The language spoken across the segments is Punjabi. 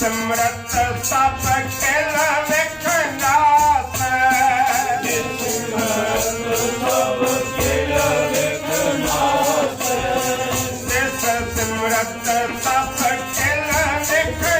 ਸਿਮਰਤ ਸਭ ਕੇਲ ਵੇਖਨਾਸ ਸਿਮਰਤ ਸਭ ਕੇਲ ਵੇਖਨਾਸ ਸਿਮਰਤ ਸਭ ਕੇਲ ਵੇਖਨਾਸ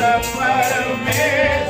somewhere made.